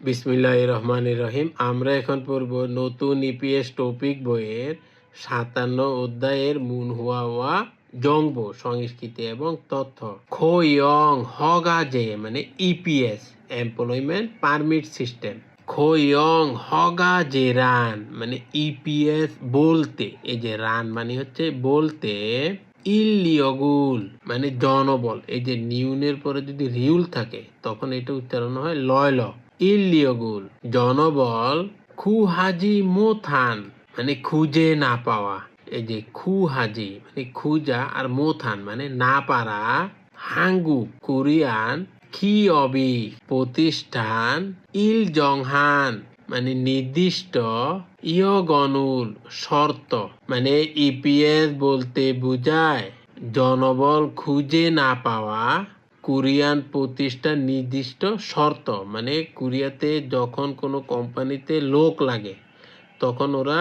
বিসমিল্লাহ রহমান রহিম। আমরা এখন পড়ব নতুন ইপিএস টপিক বইয়ের সাতান্ন অধ্যায়ের মুন হুয়া ওয়া জংব সংস্কৃতি এবং তথ্য। খোয়ং হগাজে মানে ইপিএস এমপ্লয়মেন্ট পারমিট সিস্টেম খোয়ং হগাজে রান মানে ইপিএস বলতে, এই যে রান মানে হচ্ছে বলতে ইলিয়গুল মানে জনবল। এই যে নিউনের পরে যদি রিউল থাকে, তখন এটা উচ্চারণ হয় লয় ল ইলিয়গুল, জনবল খুহাজি মোথান মানে খুঁজে না পাওয়া। এই যে খুহাজি মানে খুঁজা আর মোথান মানে না পারা, হাঙ্গু, কোরিয়ান খি অবি প্রতিষ্ঠান ইল জংহান মানে নির্দিষ্ট, ইয়গনুল, শর্ত মানে ইপিএস বলতে বোঝায়, জনবল খুঁজে না পাওয়া। কোরিয়ান প্রতিষ্ঠান নির্দিষ্ট শর্ত মানে কোরিয়াতে যখন কোনো কোম্পানিতে লোক লাগে, তখন ওরা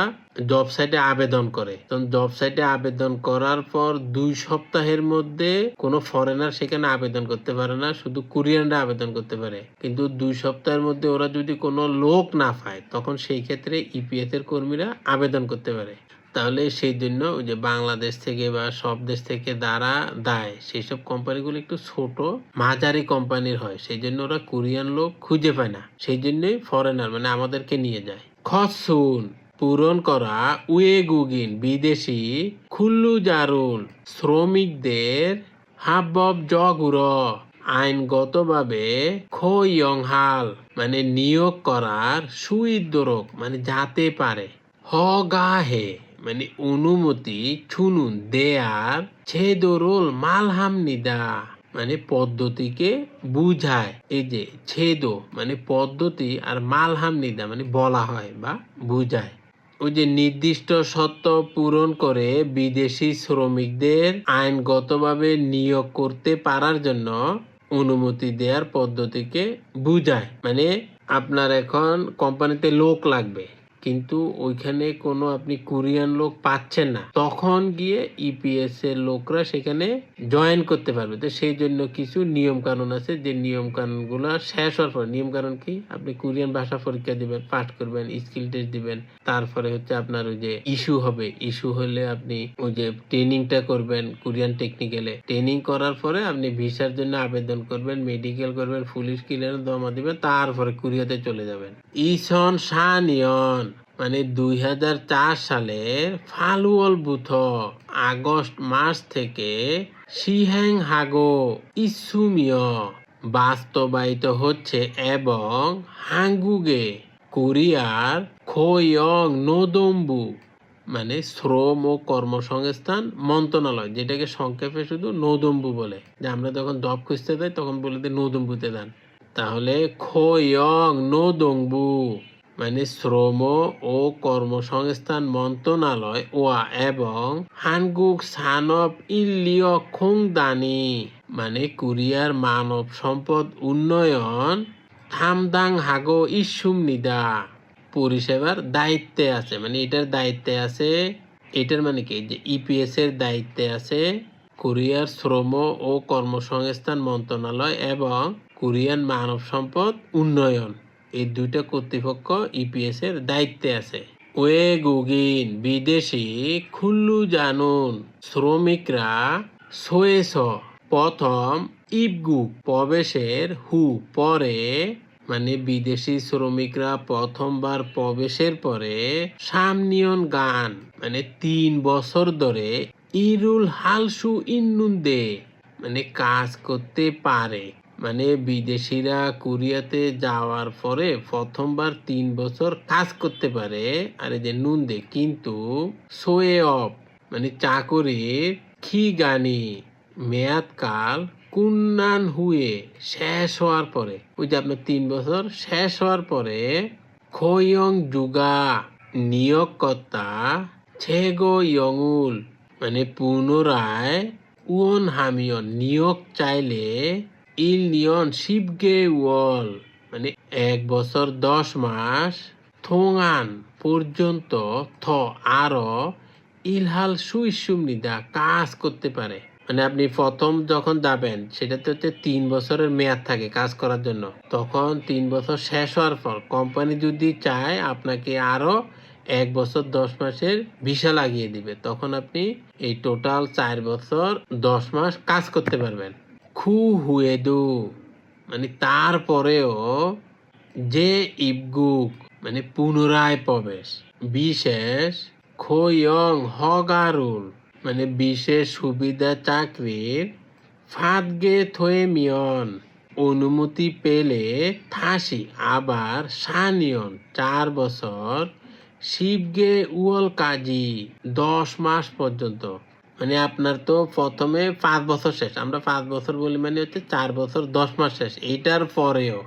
জব সাইটে আবেদন করে। তখন জব সাইটে আবেদন করার পর দুই সপ্তাহের মধ্যে কোনো ফরেনার সেখানে আবেদন করতে পারে না, শুধু কোরিয়ানরা আবেদন করতে পারে। কিন্তু দুই সপ্তাহের মধ্যে ওরা যদি কোনো লোক না পায়, তখন সেই ক্ষেত্রে ইপিএস এর কর্মীরা আবেদন করতে পারে। তাহলে সেই জন্য ওই যে বাংলাদেশ থেকে বা সব দেশ থেকে দ্বারা দেয় সেই সব কোম্পানিগুলো একটু ছোট, মাঝারি কোম্পানির হয়। সেই জন্য ওরা কোরিয়ান লোক খুঁজে পায় না। সেই জন্যই ফরেনার মানে আমাদেরকে নিয়ে যায়। খসুন, পূরণ করা উয়েগুগিন, বিদেশি খুল্লু জারুল শ্রমিকদের হাবব জগুর। আইনগতভাবে খইয়ংহাল মানে নিয়োগ করার সুইদরক মানে যাতে পারে। হগাহে। মানে অনুমতি, ছুনুন ছেদরুল, মালহাম নিদা মানে পদ্ধতিকে বুঝায়। এই যে ছেদ মানে পদ্ধতি আর মালহাম নিদা মানে বলা হয় বা বুঝায়। ওই যে নির্দিষ্ট সত্য পূরণ করে বিদেশি শ্রমিকদের আইনগতভাবে নিয়োগ করতে পারার জন্য অনুমতি দেওয়ার পদ্ধতিকে বুঝায়। মানে আপনার এখন কোম্পানিতে লোক লাগবে। কিন্তু ওইখানে কোনো আপনি কোরিয়ান লোক পাচ্ছেন না। তখন গিয়ে ইপিএস এর লোকরা সেখানে জয়েন করতে পারবে। তো সেই জন্য কিছু নিয়ম কানুন আছে যে নিয়ম কানুনগুলো শেষ হওয়ার পর নিয়ম কানুন কি? আপনি কোরিয়ান ভাষা পরীক্ষা দিবেন, পাঠ করবেন স্কিল টেস্ট দিবেন। তারপরে হচ্ছে আপনার ওই যে ইস্যু হবে। ইস্যু হলে আপনি ওই যে ট্রেনিংটা করবেন কোরিয়ান টেকনিক্যালে ট্রেনিং করার পরে আপনি ভিসার জন্য আবেদন করবেন মেডিকেল করবেন ফুল স্কিলের জমা দিবেন, তারপরে কোরিয়াতে চলে যাবেন। ইসন সানিয়ন মানে দুই হাজার চার সালের ফালুয়াল বুথ আগস্ট মাস থেকে সিহ্যাং হাগো ইসুমিয় বাস্তবায়িত হচ্ছে এবং হাঙ্গুগে, কোরিয়ার খোয়ং নোদম্বু মানে শ্রম ও কর্মসংস্থান মন্ত্রণালয়, যেটাকে সংক্ষেপে শুধু নদম্বু বলে। যে আমরা যখন জব খুঁজতে যাই, তখন বলে দিই নদম্বুতে দেন তাহলে খোয়ং নোদম্বু। মানে শ্রম ও কর্মসংস্থান মন্ত্রণালয় ওয়া এবং হানগুক সানব ইলিয় খোংদানি মানে কোরিয়ার মানব সম্পদ উন্নয়ন, থামদাং হাগো ইসুম নিদা। পরিষেবার দায়িত্বে আছে মানে এটার দায়িত্বে আছে, এটার মানে কি? যে ইপিএস এর দায়িত্বে আছে, কোরিয়ার শ্রম ও কর্মসংস্থান মন্ত্রণালয় এবং কোরিয়ান মানব সম্পদ উন্নয়ন। এই দুইটা কর্তৃপক্ষ ইপিএস এর দায়িত্বে আছে। ওয়ে গুগিন, বিদেশি, খুল্লু জানুন, শ্রমিকরা সোয়েস প্রথম, ইবগু প্রবেশের হু, পরে মানে বিদেশি শ্রমিকরা প্রথমবার প্রবেশের পরে সামনিয়ন গান মানে তিন বছর ধরে ইরুল হালসু ইন্নুন দে মানে কাজ করতে পারে। মানে বিদেশিরা কোরিয়াতে যাওয়ার পরে প্রথমবার তিন বছর কাজ করতে পারে। আর যে নুন দে, কিন্তু সোয়ে অফ মানে চাকরির খিগানি, মেয়াদকাল কুন্নান হুয়ে শেষ হওয়ার পরে, ওই যে আপনার তিন বছর শেষ হওয়ার পরে খয়ং যুগা নিয়োগকর্তা ছেগো ইয়ংউল মানে পুনরায় উন হামিয়ন নিয়োগ চাইলে ইল নিয়ন শিবগে ওয়াল মানে এক বছর দশ মাস, থোঙান পর্যন্ত থ আরও ইলহাল সুইসুম নিদা কাজ করতে পারে। মানে আপনি প্রথম যখন যাবেন সেটাতে হচ্ছে তিন বছরের মেয়াদ থাকে কাজ করার জন্য। তখন তিন বছর শেষ হওয়ার পর কোম্পানি যদি চায় আপনাকে আরও এক বছর দশ মাসের ভিসা লাগিয়ে দিবে, তখন আপনি এই টোটাল চার বছর দশ মাস কাজ করতে পারবেন। খু হুয়ে দু মানে তারপরেও যে ইবগুক মানে পুনরায় প্রবেশ, বিশেষ খৈয়ং হগারুল মানে বিশেষ সুবিধা চাকরির ফাদগে থয়ে মিয়ন অনুমতি পেলে থাসি, আবার সানিয়ন চার বছর শিবগে উল কাজী, দশ মাস পর্যন্ত। মানে আপনার তো প্রথমে পাঁচ বছর শেষ। আমরা পাঁচ বছর বলি মানে হচ্ছে চার বছর, দশ মাস শেষ। এইটার পরেও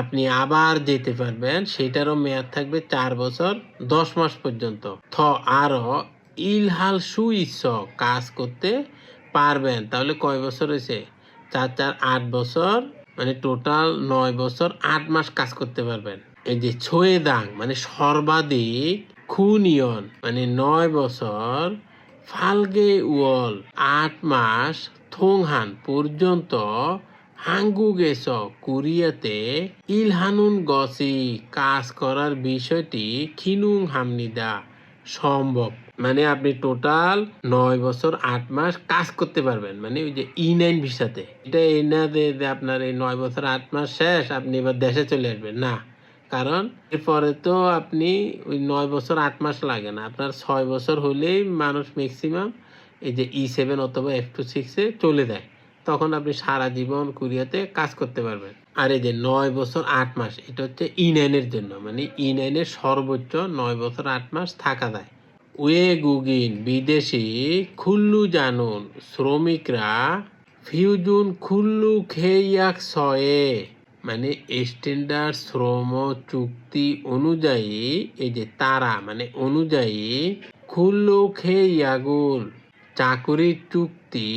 আপনি আবার যেতে পারবেন, সেটারও মেয়াদ থাকবে চার বছর, দশ মাস পর্যন্ত। থ, আরও, ইলহাল সুইস কাজ করতে পারবেন। তাহলে কয় বছর হয়েছে? চার চার, আট বছর মানে টোটাল নয় বছর, আট মাস কাজ করতে পারবেন। এই যে ছয়ে দাং মানে সর্বাধিক খুনিয়ন মানে নয় বছর ফালগে উয়ল আট মাস থোংহান পর্যন্ত হাঙ্গুগেস কোরিয়াতে। ইলহানুন গসি কাজ করার বিষয়টি খিনুং হামনিদা। সম্ভব। মানে আপনি টোটাল নয় বছর আট মাস কাজ করতে পারবেন। মানে ওই যে ই নাইন ভিসাতে। এটা এই না যে আপনার এই নয় বছর আট মাস শেষ, আপনি এবার দেশে চলে আসবেন। না। কারণ এরপরে তো আপনি ওই নয় বছর আট মাস লাগে না। আপনার ছয় বছর হলেই মানুষ ম্যাক্সিমাম এই যে ই সেভেন অথবা এফ টু সিক্সে চলে যায়। তখন আপনি সারা জীবন কোরিয়াতে কাজ করতে পারবেন। আর এই যে নয় বছর আট মাস, এটা হচ্ছে ই নাইনের জন্য। মানে ই নাইনের সর্বোচ্চ নয় বছর আট মাস থাকা যায়। ওয়ে গুগিন, বিদেশি খুল্লু জানুন, শ্রমিকরা ফিউজুন খুল্লু খেয়াক ছয়ে মানে স্ট্যান্ডার্ড শ্রম চুক্তি অনুযায়ী, এই যে তারা মানে অনুযায়ী খুল্লু খেয়াগুল চাকুরির চুক্তি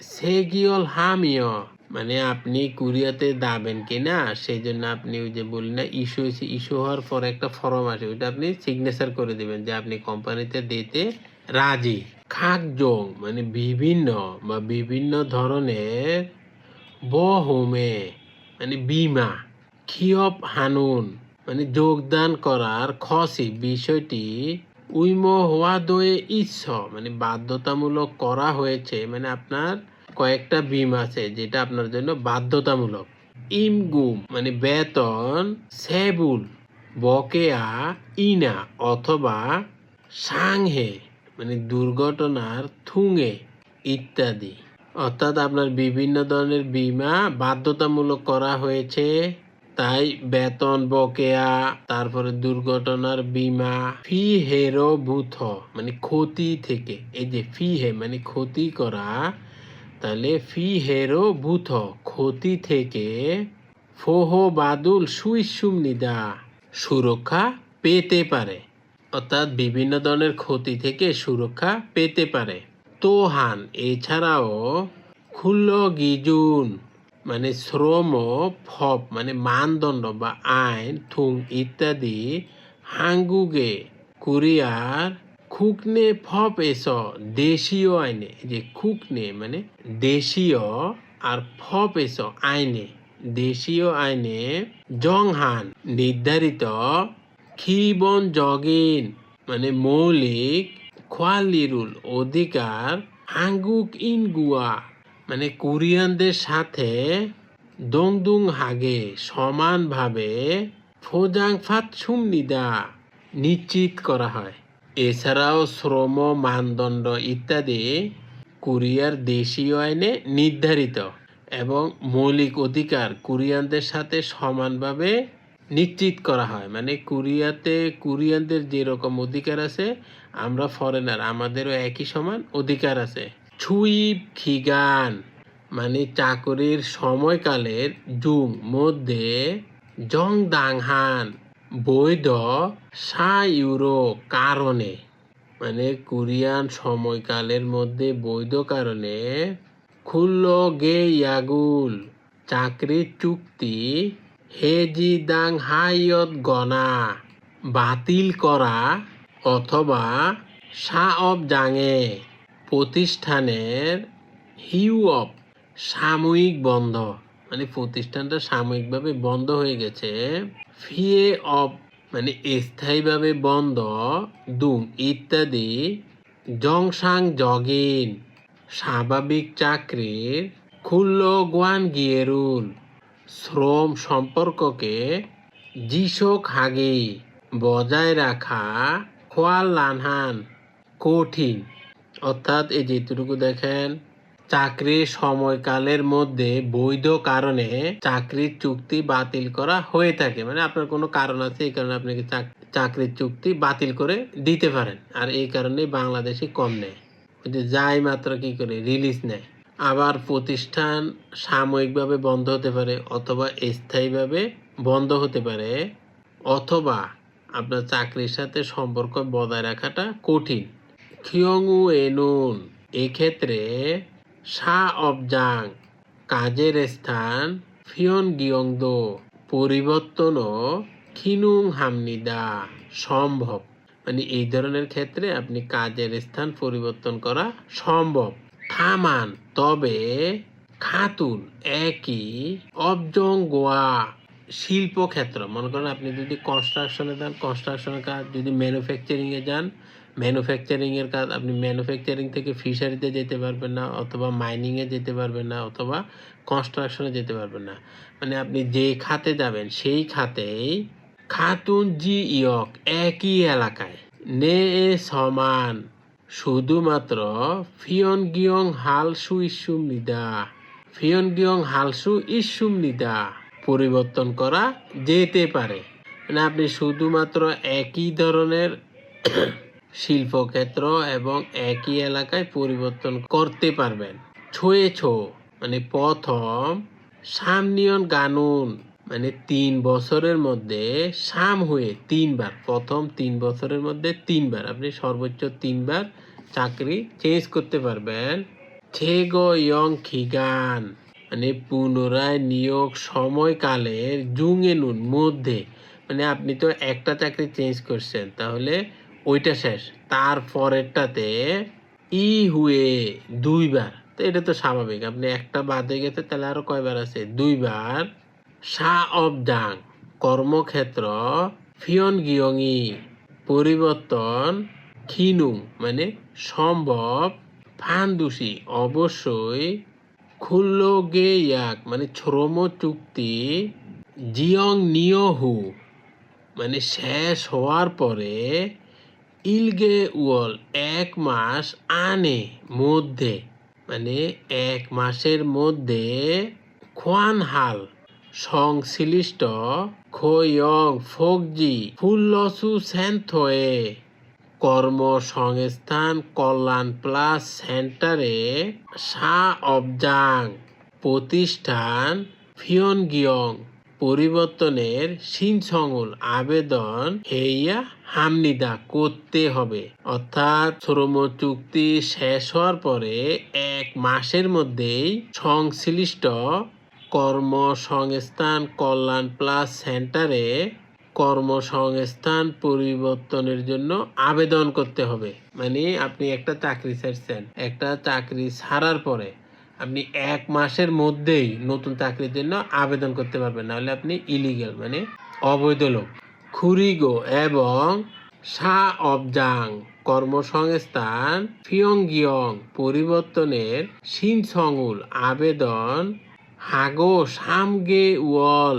সে সেগিয়ল হামিয়। মানে আপনি কুরিয়াতে দাবেন কিনা সেই জন্য আপনি ওই যে বলি না, ইস্যু হয়েছে, ইস্যু হওয়ার পর একটা ফর্ম আসে, ওইটা আপনি সিগনেচার করে দিবেন যে আপনি কোম্পানিতে দিতে রাজি। খাক খাকজং মানে বিভিন্ন বা বিভিন্ন ধরনের বহমে মানে বিমা খিয়প হানুন মানে যোগদান করার খসি বিষয়টি উইম হওয়া দয়ে ইচ্ছ মানে বাধ্যতামূলক করা হয়েছে মানে আপনার কয়েকটা বিম আছে যেটা আপনার জন্য বাধ্যতামূলক। ইমগুম মানে বেতন, সেবুল, বকেয়া, ইনা অথবা সাংহে মানে দুর্ঘটনার থুঙে ইত্যাদি। অর্থাৎ আপনার বিভিন্ন ধরনের বীমা বাধ্যতামূলক করা হয়েছে। তাই বেতন, বকেয়া, তারপরে দুর্ঘটনার বীমা, ফি হেরো বুথ মানে ক্ষতি থেকে। এই যে ফি হে মানে ক্ষতি করা, তাহলে ফি হেরো বুথ ক্ষতি থেকে ফোহো বাদুল সুইসুম নিদা সুরক্ষা পেতে পারে। অর্থাৎ বিভিন্ন ধরনের ক্ষতি থেকে সুরক্ষা পেতে পারে। তোহান এছাড়াও খুল্ল গিজুন মানে শ্রম ফপ মানে মানদণ্ড বা আইন, থুং ইত্যাদি। হাঙ্গুগে, কোরিয়ার, খুকনে ফপ এস, দেশীয় আইনে। যে খুকনে মানে দেশীয় আর ফপ এস, আইনে। দেশীয় আইনে জংহান, নির্ধারিত খিবন জগিন মানে মৌলিক খোয়ালিরুল অধিকার হাঙ্গুক ইনগুয়া। মানে কোরিয়ানদের সাথে দংদুং হাগে সমানভাবে ফোজাং ফাত সুমনিদা নিশ্চিত করা হয়। এছাড়াও শ্রম মানদণ্ড ইত্যাদি কোরিয়ার দেশীয় আইনে নির্ধারিত এবং মৌলিক অধিকার কোরিয়ানদের সাথে সমানভাবে নিশ্চিত করা হয়। মানে কোরিয়াতে কোরিয়ানদের যেরকম অধিকার আছে, আমরা ফরেনার আমাদেরও একই সমান অধিকার আছে। ছুইপ খিগান মানে চাকরির সময়কালের জুম মধ্যে জং দাংহান বৈধ সা ইউরো কারণে মানে কোরিয়ান সময়কালের মধ্যে বৈধ কারণে খুল্ল গে ইয়াগুল, চাকরির চুক্তি হেজি দাং হাইয়ত গনা, বাতিল করা অথবা সা অব জাঙে, প্রতিষ্ঠানের হিউ অফ সাময়িক বন্ধ। মানে প্রতিষ্ঠানটা সাময়িকভাবে বন্ধ হয়ে গেছে। ফিয়ে অফ মানে স্থায়ীভাবে বন্ধ, দুম ইত্যাদি জংসাং জগিন, স্বাভাবিক চাকরির খুল্ল গোয়ান গিয়েরুল শ্রম সম্পর্ককে জিশোক হাগি বজায় রাখা খোয়াল লানহান কঠিন। অর্থাৎ এই যেটুকু দেখেন চাকরির সময়কালের মধ্যে বৈধ কারণে চাকরির চুক্তি বাতিল করা হয়ে থাকে। মানে আপনার কোনো কারণ আছে, এই কারণে আপনাকে চাক- চাকরির চুক্তি বাতিল করে দিতে পারেন। আর এই কারণে বাংলাদেশে কম নেয়। যে যাই মাত্র কি করে রিলিজ নেয়। আবার প্রতিষ্ঠান সাময়িকভাবে বন্ধ হতে পারে অথবা স্থায়ীভাবে বন্ধ হতে পারে, অথবা আপনার চাকরির সাথে সম্পর্ক বজায় রাখাটা কঠিন। খিয়ংউ এনুন এক্ষেত্রে সা অবজাং কাজের স্থান ফিয়ন গিয়ংদো পরিবর্তন ও খিনুং হামনিদা সম্ভব। মানে এই ধরনের ক্ষেত্রে আপনি কাজের স্থান পরিবর্তন করা সম্ভব। থামান, তবে খাতুন একই অবজং গোয়া শিল্পক্ষেত্র। মনে করেন আপনি যদি কনস্ট্রাকশনে যান কনস্ট্রাকশনের কাজ, যদি ম্যানুফ্যাকচারিংয়ে যান ম্যানুফ্যাকচারিং এর কাজ, আপনি ম্যানুফ্যাকচারিং থেকে ফিশারিতে যেতে পারবেন না, অথবা মাইনিং এ যেতে পারবেন না, অথবা কনস্ট্রাকশনে যেতে পারবেন না। মানে আপনি যে খাতে যাবেন, সেই খাতেই খাতুন জি ইয়ক একই এলাকায়। নে সমান শুধুমাত্র ফিয়ন গিয়ং হালসু ইস্যুম নিদা। ফিয়ন গিয়ং হালসু ইস্যুম নিদা। পরিবর্তন করা যেতে পারে। মানে আপনি শুধুমাত্র একই ধরনের শিল্পক্ষেত্র এবং একই এলাকায় পরিবর্তন করতে পারবেন। ছয়ে ছো মানে প্রথম সামনিয়ন গানুন মানে তিন বছরের মধ্যে সাম হয়ে তিনবার, প্রথম তিন বছরের মধ্যে তিনবার। আপনি সর্বোচ্চ তিনবার চাকরি চেঞ্জ করতে পারবেন। ইয়ং খিগান মানে পুনরায় নিয়োগ সময়কালের জুঙেনুন মধ্যে। মানে আপনি তো একটা চাকরি চেঞ্জ করছেন, তাহলে ওইটা শেষ। তার পরেরটাতে ই হুয়ে দুইবার, তো এটা তো স্বাভাবিক। আপনি একটা বাদে গেছে, তাহলে আরও কয়বার আছে? দুইবার। সা অব জাং কর্মক্ষেত্র ফিয়ন গিয়ংই পরিবর্তন খিনুং মানে সম্ভব ফান্দুসি, অবশ্যই খুল্ল গে ইয়াক মানে শ্রম চুক্তি জিয়ং নিয়হু মানে শেষ হওয়ার পরে ইলগে উয়ল এক মাস আনে মধ্যে মানে এক মাসের মধ্যে খোয়ান হাল সংশ্লিষ্ট খয়ং ফোকজি ফুল্লসু সেন্থয়ে কর্মসংস্থান কল্যাণ প্লাস সেন্টারে সা অবজাং প্রতিষ্ঠান ফিয়ন গিয়ং পরিবর্তনের সিনসংল আবেদন হেইয়া হামনিদা করতে হবে। অর্থাৎ শ্রম চুক্তি শেষ হওয়ার পরে এক মাসের মধ্যেই সংশ্লিষ্ট কর্মসংস্থান কল্যাণ প্লাস সেন্টারে কর্মসংস্থান পরিবর্তনের জন্য আবেদন করতে হবে। মানে আপনি একটা চাকরি ছাড়ছেন। একটা চাকরি ছাড়ার পরে আপনি এক মাসের মধ্যেই নতুন চাকরির জন্য আবেদন করতে পারবেন। নাহলে আপনি ইলিগেল মানে অবৈধ লোক। খুরিগো এবং সা অবজাং কর্মসংস্থান ফিয়ংগিয়ং পরিবর্তনের সিনসংউল আবেদন হাগো সামগে উয়ল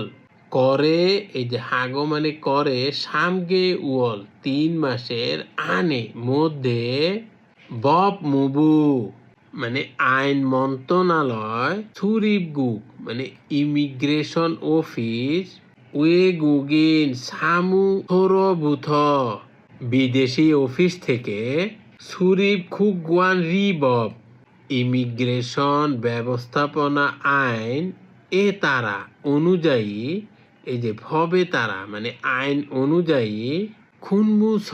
করে, এই যে হাগো মানে করে, সামগে উয়ল তিন মাসের আনে, মধ্যে বব মুবু। মানে আইন মন্ত্রণালয় সুরিবগুক মানে ইমিগ্রেশন অফিস ওয়েগুগিন সামু থরবুথ। বিদেশি অফিস থেকে সুরিব খুগুয়ান রিবব ইমিগ্রেশন ব্যবস্থাপনা আইন এ তারা অনুযায়ী, এই যে ভবে তারা মানে আইন অনুযায়ী খুনমুস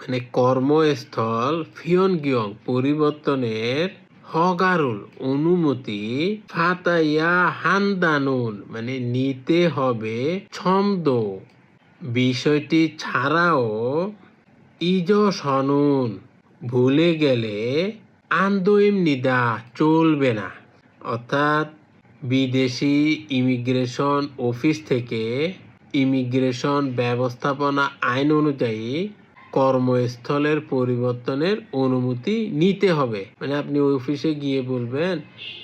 মানে কর্মস্থল ফিয়ন গিয়ং পরিবর্তনের হগারুল অনুমতি ফাতাইয়া হান্দানুন মানে নিতে হবে ছন্দ। বিষয়টি ছাড়াও ইজ সনুন ভুলে গেলে আন্দোইম নিদা চলবে না। অর্থাৎ বিদেশি ইমিগ্রেশন অফিস থেকে ইমিগ্রেশন ব্যবস্থাপনা আইন অনুযায়ী কর্মস্থলের পরিবর্তনের অনুমতি নিতে হবে। মানে আপনি অফিসে গিয়ে বলবেন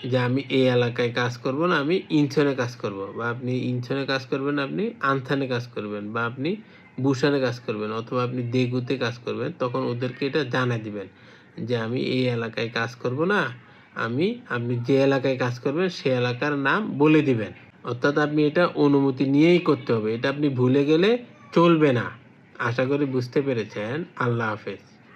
যে, আমি এই এলাকায় কাজ করব না, আমি ইনছনে কাজ করব। বা, আপনি ইনছনে কাজ করবেন, আপনি আনথানে কাজ করবেন। বা, আপনি বুসানে কাজ করবেন অথবা আপনি দেগুতে কাজ করবেন। তখন ওদেরকে এটা জানাই দিবেন। যে আমি এই এলাকায় কাজ করব না, আমি, আপনি যে এলাকায় কাজ করবেন সে এলাকার নাম বলে দিবেন। অর্থাৎ আপনি এটা অনুমতি নিয়েই করতে হবে। এটা আপনি ভুলে গেলে চলবে না। আশা করি বুঝতে পেরেছেন। আল্লাহ হাফেজ।